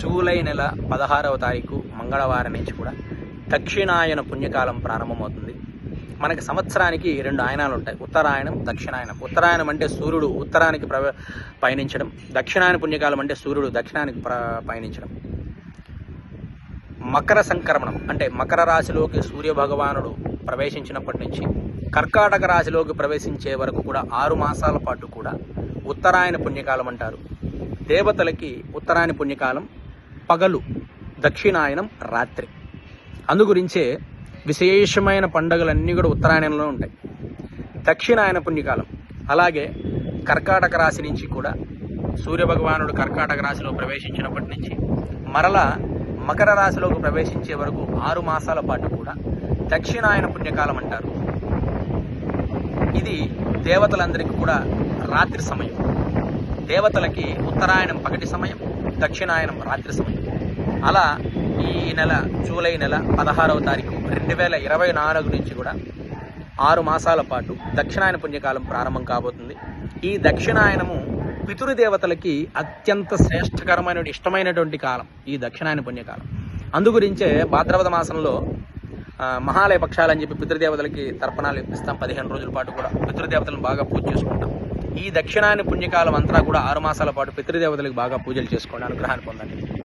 July నెల పదహారవ తారీఖు మంగళవారం నుంచి కూడా దక్షిణాయన పుణ్యకాలం ప్రారంభమవుతుంది. మనకి సంవత్సరానికి రెండు ఆయనాలు ఉంటాయి. ఉత్తరాయణం దక్షిణాయనం. ఉత్తరాయణం అంటే సూర్యుడు ఉత్తరానికి ప్రవ పయనించడం. దక్షిణాయన పుణ్యకాలం అంటే సూర్యుడు దక్షిణానికి ప్ర పయనించడం. మకర సంక్రమణం అంటే మకర రాశిలోకి సూర్య భగవానుడు ప్రవేశించినప్పటి నుంచి కర్కాటక రాశిలోకి ప్రవేశించే వరకు కూడా ఆరు మాసాల పాటు కూడా ఉత్తరాయణ పుణ్యకాలం అంటారు. దేవతలకి ఉత్తరాయణ పుణ్యకాలం పగలు దక్షిణాయనం రాత్రి. అందుగురించే విశేషమైన పండుగలన్నీ కూడా ఉత్తరాయణంలో ఉంటాయి. దక్షిణాయన పుణ్యకాలం. అలాగే కర్కాటక రాశి నుంచి కూడా సూర్యభగవానుడు కర్కాటక రాశిలో ప్రవేశించినప్పటి నుంచి మరలా మకర రాశిలోకి ప్రవేశించే వరకు ఆరు మాసాల పాటు కూడా దక్షిణాయన పుణ్యకాలం అంటారు. ఇది దేవతలందరికీ కూడా రాత్రి సమయం. దేవతలకి ఉత్తరాయణం పగటి సమయం దక్షిణాయనం రాత్రి సమయం. అలా ఈ నెల జూలై నెల పదహారవ తారీఖు రెండు వేల ఇరవై నాలుగు నుంచి కూడా ఆరు మాసాల పాటు దక్షిణాయన పుణ్యకాలం ప్రారంభం కాబోతుంది. ఈ దక్షిణాయనము పితృదేవతలకి అత్యంత శ్రేష్టకరమైన ఇష్టమైనటువంటి కాలం ఈ దక్షిణాయన పుణ్యకాలం. అందుగురించే భాద్రపద మాసంలో మహాలయ పక్షాలు అని చెప్పి పితృదేవతలకి తర్పణాలు ఇప్పిస్తాం పదిహేను రోజుల పాటు కూడా. పితృదేవతలను బాగా పూజ చేసుకుంటాం. ఈ దక్షిణాయన పుణ్యకాలం అంతా కూడా ఆరు మాసాల పాటు పితృదేవతలకు బాగా పూజలు చేసుకోండి అనుగ్రహాన్ని పొందండి.